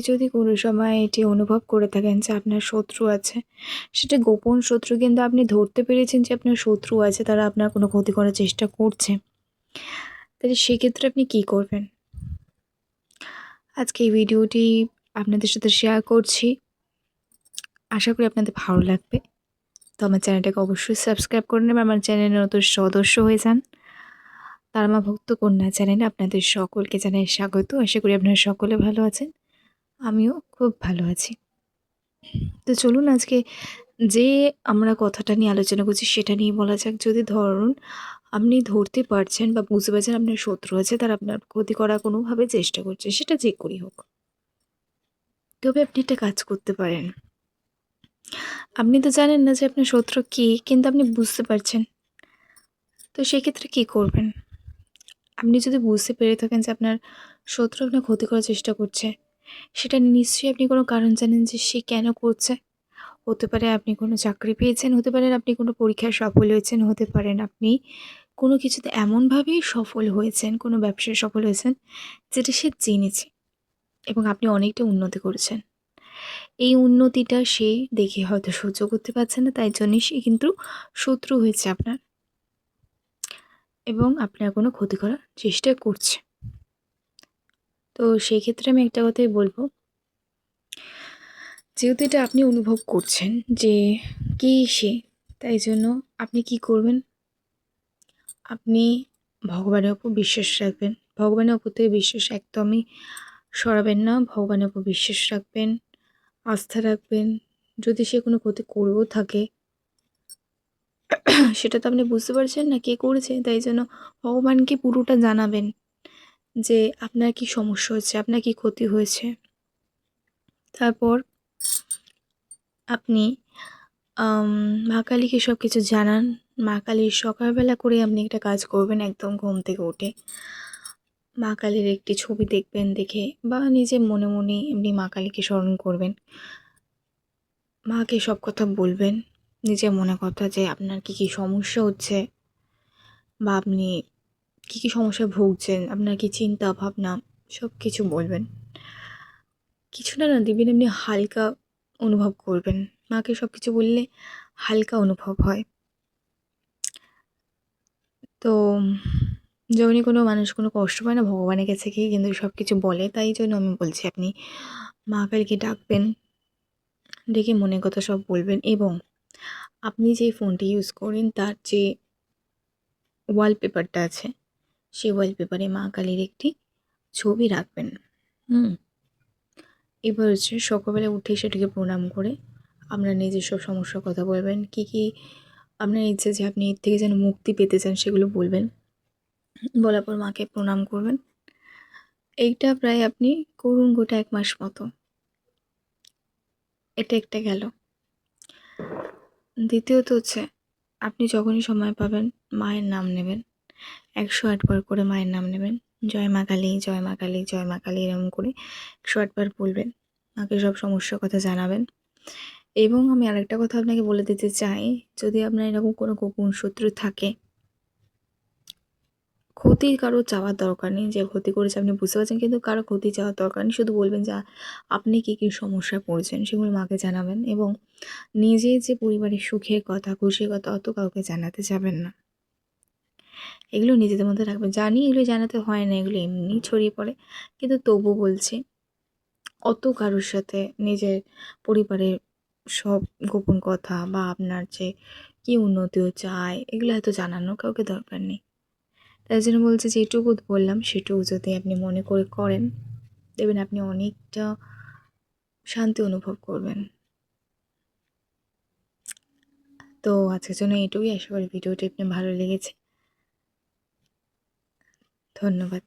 যদি কোনো সময় এটি অনুভব করে থাকেন যে আপনার শত্রু আছে, সেটা গোপন শত্রু কিন্তু আপনি ধরতে পেরেছেন যে আপনার শত্রু আছে, তারা আপনার কোনো ক্ষতি করার চেষ্টা করছে। তাহলে সেক্ষেত্রে আপনি কি করবেন? আজকে এই ভিডিওটি আপনাদের সাথে শেয়ার করছি। আশা করি আপনাদের ভালো লাগবে। তো আমার চ্যানেলটাকে অবশ্যই সাবস্ক্রাইব করে নেবেন। আমার চ্যানেলের নতুন সদস্য হয়ে যান। তার তারমা ভক্ত কন্যা চ্যানেলে আপনাদের সকলকে জানাই স্বাগত। আশা করি আপনারা সকলে ভালো আছেন। আমিও খুব ভালো আছি। তো চলুন আজকে যে আমরা কথাটা নিয়ে আলোচনা করছি সেটা নিয়ে বলা যাক। যদি ধরুন আপনি ধরতে পারছেন বা বুঝতে পারছেন আপনার শত্রু আছে, তারা আপনার ক্ষতি করা কোনোভাবে চেষ্টা করছে, সেটা যে করি হোক। তবে আপনি একটা কাজ করতে পারেন। আপনি তো জানেন না যে আপনার শত্রু কী, কিন্তু আপনি বুঝতে পারছেন। তো সেক্ষেত্রে কী করবেন? আপনি যদি বুঝতে পেরে থাকেন যে আপনার শত্রু আপনার ক্ষতি করার চেষ্টা করছে সেটা নিশ্চয়ই আপনি কোনো কারণ জানেন যে সে কেন করছে। হতে পারে আপনি কোনো চাকরি পেয়েছেন, হতে পারেন আপনি কোনো পরীক্ষায় সফল হয়েছেন, হতে পারেন আপনি কোনো কিছুতে এমনভাবেই সফল হয়েছেন, কোনো ব্যবসায় সফল হয়েছেন যেটা সে জেনেছে এবং আপনি অনেকটা উন্নতি করেছেন। এই উন্নতিটা সে দেখে হয়তো সহ্য করতে পারছে না, তাই জন্যই সে কিন্তু শত্রু হয়েছে আপনার এবং আপনার কোনো ক্ষতি করার চেষ্টা করছে। তো সেই ক্ষেত্রে আমি একটা কথাই বলব। যেহেতু এটা আপনি অনুভব করছেন যে কে সে, তাই জন্য আপনি কি করবেন? আপনি ভগবানের ওপর বিশ্বাস রাখবেন। ভগবানের ওপর থেকে বিশ্বাস একদমই সরাবেন না। ভগবানের ওপর বিশ্বাস রাখবেন, আস্থা রাখবেন। যদি সে কোনো ক্ষতি করেও থাকে, সেটা তো আপনি বুঝতে পারছেন না কে করেছে। তাই জন্য ভগবানকে পুরোটা জানাবেন। যে আপনার কি সমস্যা হচ্ছে আপনার কি ক্ষতি হয়েছে? তারপর আপনি মা কালীকে সব কিছু জানান। মা কালীর সকালবেলা করে আপনি একটা কাজ করবেন একদম ঘুম থেকে উঠে। মা কালীর একটি ছবি দেখবেন, দেখে বা নিজে মনে মনে এমনি মা কালীকে স্মরণ করবেন। মাকে সব কথা বলবেন। নিজের মনে কথা যে আপনার কী কী সমস্যা হচ্ছে? বা আপনি কী কী সমস্যায় ভুগছেন? আপনার কি চিন্তা, ভাবনা? সব কিছু বলবেন। কিছু না না দিবেন এমনি হালকা অনুভব করবেন। মাকে সব কিছু বললে হালকা অনুভব হয়। তো যখনই কোনো মানুষ কোনো কষ্ট পায় না, ভগবানের কাছে গিয়ে কিন্তু সব কিছু বলে। তাই জন্য আমি বলছি, আপনি মা কালকে ডাকবেন, ডেকে মনের কথা সব বলবেন এবং আপনি যে ফোনটি ইউজ করেন, তার যে ওয়ালপেপারটা আছে সেই ওয়ালপেপারে মা কালীর একটি ছবি রাখবেন। হুম। এবার হচ্ছে সকালবেলা উঠে সেটাকে প্রণাম করে আপনার নিজস্ব সমস্যার কথা বলবেন, কি কি আপনার ইচ্ছে যে আপনি এর থেকে যেন মুক্তি পেতে চান সেগুলো বলবেন। বলার পর মাকে প্রণাম করবেন। এইটা প্রায় আপনি করুন গোটা এক মাস মতো। এটা একটা গেল। দ্বিতীয়ত হচ্ছে আপনি যখনই সময় পাবেন মায়ের নাম নেবেন। একশো আটবার করে মায়ের নাম নেবেন। জয় মা কালী, জয় মা কালী, জয় মা কালী এরকম করে একশো আটবার বলবেন। মাকে সব সমস্যার কথা জানাবেন। এবং আমি আরেকটা কথা আপনাকে বলে দিতে চাই, যদি আপনার এরকম কোনো গোপন শত্রু থাকে, ক্ষতি কারও চাওয়ার দরকার নেই, যে ক্ষতি করেছে আপনি বুঝতে পারছেন, কিন্তু কারও ক্ষতি চাওয়ার দরকার নেই, শুধু বলবেন যে আপনি কী কী সমস্যায় পড়ছেন, সেগুলো মাকে জানাবেন। এবং নিজে যে পরিবারের সুখের কথা, খুশির কথা অত কাউকে জানাতে যাবেন না। এগুলো নিজেদের মধ্যে রাখবেন জানি এগুলো জানাতে হয় না, এগুলো এমনি ছড়িয়ে পড়ে। কিন্তু তবু বলছি, অত কারোর সাথে নিজের পরিবারের সব গোপন কথা বা আপনার যে কী উন্নতিও চায়, এগুলো এত জানানো কাউকে দরকার নেই। তাই জন্য বলছি যেটুকু বললাম, সেটুকু যদি আপনি মনে করে করেন, দেখবেন আপনি অনেকটা শান্তি অনুভব করবেন। তো আজকের জন্য এটুকুই। আশা করি ভিডিওটি আপনি ভালো লেগেছে। ধন্যবাদ।